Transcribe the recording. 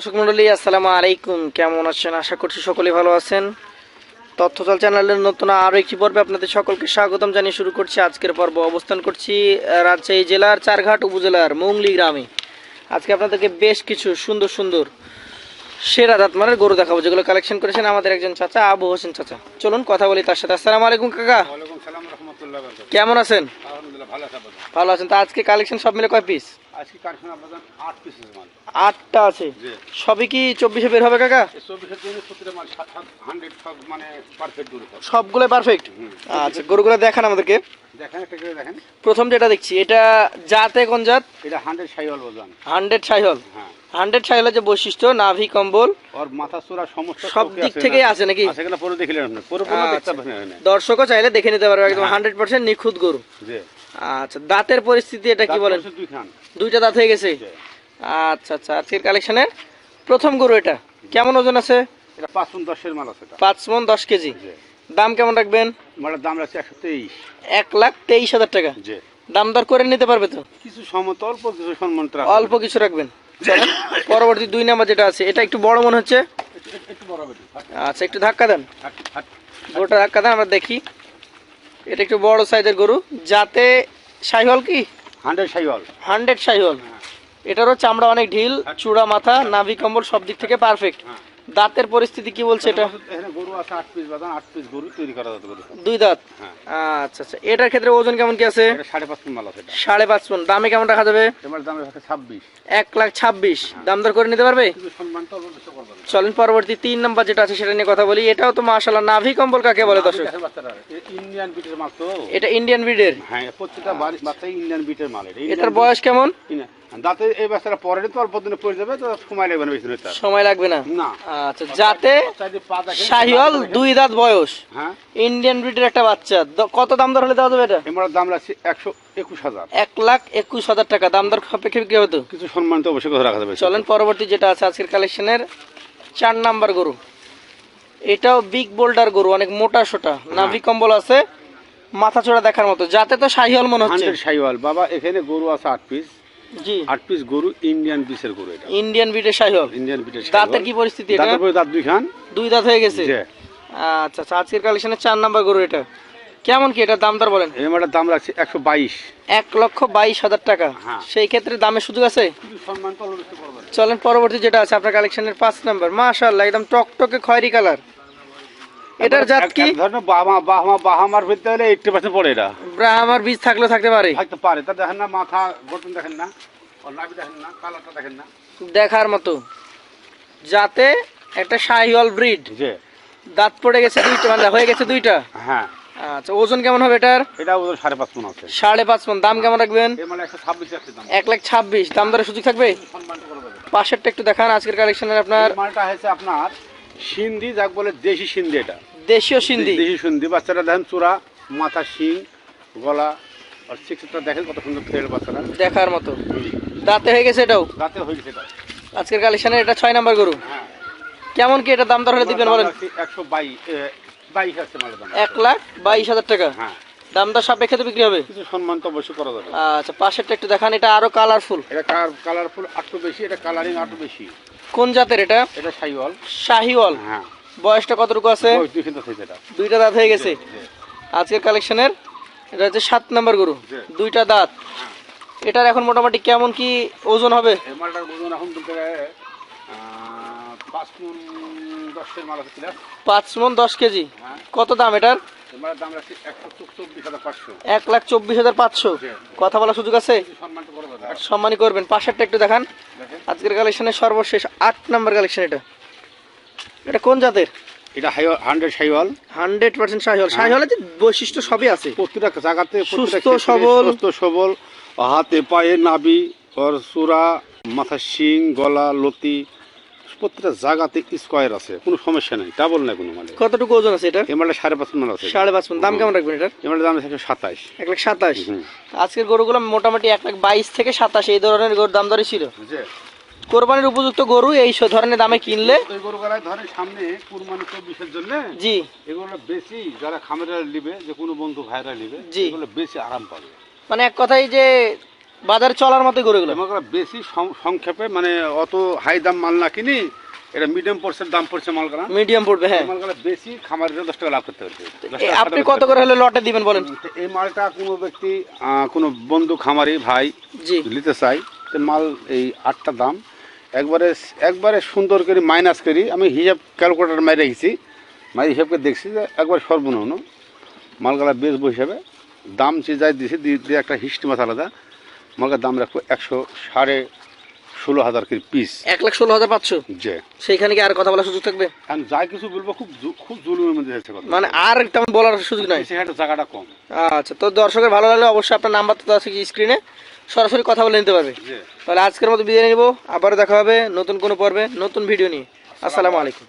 দর্শক মন্ডলী আসসালামু আলাইকুম। কেমন আছেন? আশা করছি সকলেই ভালো আছেন। তথ্যজল চ্যানেলের নতুন আরও একটি পর্বে আপনাদের সকলকে স্বাগতম জানিয়ে শুরু করছি। আজকের পর্ব অবস্থান করছি রাজশাহী জেলার চারঘাট উপজেলার মৌংলি গ্রামে। আজকে আপনাদেরকে বেশ কিছু সুন্দর সুন্দর সেরা দাঁতমানের গরু দেখাবো যেগুলো কালেকশন করেছেন আমাদের একজন চাচা আবু হোসেন চাচা। চলুন কথা বলি তার সাথে। আসসালামু আলাইকুম কাকা। কেমন আছেন? ভালো আছেন। তো আজকে কালেকশন সব মিলে কয় পিস আজকে আপাতত আট আটটা আছে। সবই কি চব্বিশে বের হবে কাকা? মানে পারফেক্ট সবগুলো পারফেক্ট আচ্ছা গরুগুলো দেখান আমাদেরকে। প্রথম যেটা দেখছি এটা জাতে কোন জাত? এটা হান্ড্রেড সাইওয়াল ওজন হান্ড্রেড সাইহল হ্যাঁ। হান্ড্রেড সাইহলের যে বৈশিষ্ট্য নাভি কম্বল। ওর মাথা চূড়া সমস্ত সব দিক থেকেই আছে নাকি? আছে পুরো দেখিলেন পুরো পুরো দেখতে আচ্ছা। দর্শকও চাইলে দেখে নিতে পারবে একদম হ্যাঁ। হান্ড্রেড পার্সেন্ট নিখুঁত গরু। আচ্ছা দাঁতের পরিস্থিতি এটা কি বলেন? দুইটা দাঁত হয়ে গেছে। আচ্ছা আচ্ছা। আজকের কালেকশনের প্রথম গরু এটা। কেমন ওজন আছে? এটা পাঁচ পন দশের মাল আছে পাঁচ মন দশ কেজি। দাম কেমন রাখবেন? মালের দাম আছে একশো তেইশ। এক লাখ তেইশ হাজার টাকা। দাম দর করে নিতে পারবে তো? কিছু সমত অল্প কিছু সম্মান অল্প কিছু রাখবেন। পরবর্তী দুই নাম্বার যেটা আছে এটা একটু বড় মনে হচ্ছে? আচ্ছা একটু ধাক্কা দেন। গরুটা ধাক্কা দেন আমরা দেখি। এটা একটু বড় সাইজের গরু। যাতে সাইহল কি? Hundred Sahiwal hundred Sahiwal. এটারও চামড়া অনেক ঢিল চূড়া মাথা নাভি কম্বল সব দিক থেকে পারফেক্ট হ্যাঁ। দাঁতের পরিস্থিতি কি বলছে এটা? গরু আছে পিস বাদাম পিস গরু তৈরি করা যাবে দুই দাঁত? হ্যাঁ। আচ্ছা আচ্ছা। এটার ক্ষেত্রে ওজন কেমন কি আছে? এটা সাড়ে পাঁচ পন মাল আছে এটা। পন দামে কেমন রাখা যাবে? দাম এক লাখ ছাব্বিশ। দাম দর করে নিতে পারবে। চলেন পরবর্তী তিন নাম্বার যেটা আছে সেটা নিয়ে কথা বলি। এটাও তো মাশাল্লাহ নাভি কম্বল কাকে বলে দর্শক? ইন্ডিয়ান বিটের মাল তো। এটা ইন্ডিয়ান ব্রিডের হ্যাঁ প্রত্যেকটা ইন্ডিয়ান বিটের মাল এটা। এটার বয়স কেমন? দাঁতে এই বাচ্চারা পরে তো অল্প দিনে পড়ে যাবে তো সময় লাগবে না বেশি সময় লাগবে না? না। আচ্ছা যাতে দেখেন। দুই দাঁত বয়স। হ্যাঁ। ইন্ডিয়ান ব্রিডের একটা বাচ্চা। কত দাম দর হলে দেওয়া যাবে এটা? এবার দাম লাগছে একশো একুশ হাজার। এক লাখ একুশ হাজার টাকা। দাম দর সাপেক্ষে বিক্রি হতো কিছু সম্মান তো অবশ্যই কথা রাখা যাবে। চলেন পরবর্তী যেটা আছে আজকের কালেকশনের চার নাম্বার গরু। এটাও বিগ বোল্ডার গরু অনেক মোটা সোটা। নাভি কম্বল আছে মাথা চোরা দেখার মতো। যাতে তো শাহিওল মনে হচ্ছে। সাইওয়াল বাবা এখানে গরু আছে আট পিস জি। আট পিস গরু ইন্ডিয়ান গরু এটা। ইন্ডিয়ান শাহিওল ইন্ডিয়ান বিটের দাঁতের কি পরিস্থিতি এটা? দাঁতের দাঁত দুই খান দুই দাঁত হয়ে গেছে? আচ্ছা আচ্ছা আজকের চার নাম্বার গরু এটা। কেমন কি এটা দাম দর বলেন? এই মাটার দাম লাগছে একশো বাইশ। এক লক্ষ বাইশ হাজার টাকা। হ্যাঁ। সেই ক্ষেত্রে দামের সুযোগ আছে। চলেন পরবর্তী যেটা আছে আপনার কালেকশনের পাঁচ নাম্বার। মাশাআল্লাহ একদম টকটকে খয়েরি কালার এটার জাত কি? এক ধরনের বাহামা বাহামা বাহামার ভিতরে হলে এইটটি পার্সেন্ট পড়ে এটা। ব্রাহ্মার বীজ থাকলেও থাকতে পারে। থাকতে পারে। তা দেখেন না মাথা গঠন দেখেন না ওর নাভি দেখেন না কালারটা দেখেন না। দেখার মতো। যাতে একটা শাহিওয়াল ব্রিড। যে দাঁত পড়ে গেছে দুইটা মানে হয়ে গেছে দুইটা। হ্যাঁ। আচ্ছা ওজন কেমন হবে এটার? এটা ওদের সাড়ে পাঁচ মন আছে। সাড়ে পাঁচ মন। দাম কেমন রাখবেন? এক লাখ ছাব্বিশ। দাম দরের সুযোগ থাকবে? পাশেরটা একটু দেখান আজকের কালেকশনের আপনার। মালটা হয়েছে আপনার সিন্ধি যাক বলে দেশি সিন্ধি এটা। দেশীয় সিন্ধি। দেশি সিন্ধি। বাচ্চারা দেখেন চূড়া মাথা শিং গলা আর সিক্সটা দেখেন কত সুন্দর খেল বাচ্চারা। দেখার মতো। দাঁতে হয়ে গেছে এটাও? রাতে হয়ে গেছে এটা। আজকের কালেকশনের এটা ছয় নাম্বার গরু। হ্যাঁ। কেমন কি এটা দাম দর হলে দিবেন বলেন? একশো বাইশ বাইশ আছে এক লাখ বাইশ হাজার টাকা। হ্যাঁ। দাম দর সাপেক্ষে তো বিক্রি হবে? কিছু সম্মান তো অবশ্যই করা যাবে। আচ্ছা পাশেরটা একটু দেখান এটা আরও কালারফুল এটা কালারফুল আটটু বেশি এটা কালারিং আটটু বেশি। কোন জাতের এটা? এটা সাইওয়াল শাহিওয়াল। হ্যাঁ। বয়সটা কতটুকু আছে? দুইটা দাঁত হয়ে গেছে? আজকের কালেকশনের? এটা হচ্ছে সাত নাম্বার গরু। দুইটা দাঁত। হ্যাঁ। এটার এখন মোটামুটি কেমন কি ওজন হবে? পাঁচ মন দশ কেজি হ্যাঁ। কত দাম এটার? এক লাখ চব্বিশ হাজার পাঁচশো। কথা বলার সুযোগ আছে? সম্মানই করবেন। পাশেরটা একটু দেখান। আজকের কালেকশনের সর্বশেষ আট নাম্বার কালেকশন এটা। এটা কোন জাতের? এটা hundred Sahiwal. Hundred percent Sahiwal শাহিওয়ালের যে বৈশিষ্ট্য সবই আছে। প্রতিটা জায়গাতে সুস্থ, সবল। সুস্থ সবল। হাতে পায়ে নাবি ওর চূড়া মাথা শিং গলা লতি প্রত্যেকটা জায়গাতে স্কোয়ার আছে। কোনো সমস্যা নেই। ডাবল নাই কোনো মানে। কতটুকু ওজন আছে এটা? এমালটা সাড়ে পাঁচ মন আছে। সাড়ে পাঁচ মণ। দাম কেমন রাখবেন এটার? এমালটা দাম একশো সাতাশ। এক লাখ সাতাশ। আজকের গরুগুলো মোটামুটি এক লাখ বাইশ থেকে সাতাশ। এই ধরনের গরুর দাম দরই ছিল। কোরবানির উপযুক্ত গরু এই ধরনের দামে কিনলে? ওই সামনে কুরবানি চব্বিশের জন্য জি। এগুলো বেশি যারা খামারা নিবে যে কোনো বন্ধু ভাইরা নিবে জি। এগুলো বেশি আরাম পাবে। মানে এক কথাই যে বাজার চলার মতো গরুগুলো। মনে করো বেশি সংক্ষেপে মানে অত হাই দাম মাল না কিনি এটা মিডিয়াম পড়ছে দাম পড়ছে মালগুলা। মিডিয়াম পড়বে হ্যাঁ। মালগুলা বেশি খামারের দশ টাকা লাভ করতে পারবে। টাকা আপনি কত করে হলে লটে দিবেন বলেন? এই মালটা কোনো ব্যক্তি কোনো বন্ধু খামারি ভাই নিতে চাই মাল এই আটটা দাম। একবারে একবারে সুন্দর করে মাইনাস করি। আমি হিসাব ক্যালকুলেটার মাই রেখেছি মাই হিসাবকে দেখছি যে একবার সর্বনিম্ন। মালগুলা বেচবো হিসাবে। দাম যে যাই দিয়েছি দিয়ে একটা হিস্ট্রি মাথা আলাদা। মালগার দাম রাখব একশো সাড়ে ষোলো হাজার করে পিস এক লাখ ষোলো হাজার পাঁচশো? যে সেইখানে কি আর কথা বলার সুযোগ থাকবে? এখন যাই কিছু বলব খুব খুব জুলুমের মধ্যে যাচ্ছে মানে আর তেমন বলার সুযোগ নাই। সে হাটে জায়গাটা কম। আচ্ছা তো দর্শকের ভালো লাগলে অবশ্যই আপনার নাম্বার তো আছে কি স্ক্রিনে সরাসরি কথা বলে নিতে পারবে। তাহলে আজকের মতো বিদায় নিব। আবার দেখা হবে নতুন কোনো পর্বে নতুন ভিডিও নিয়ে। আসসালামু আলাইকুম।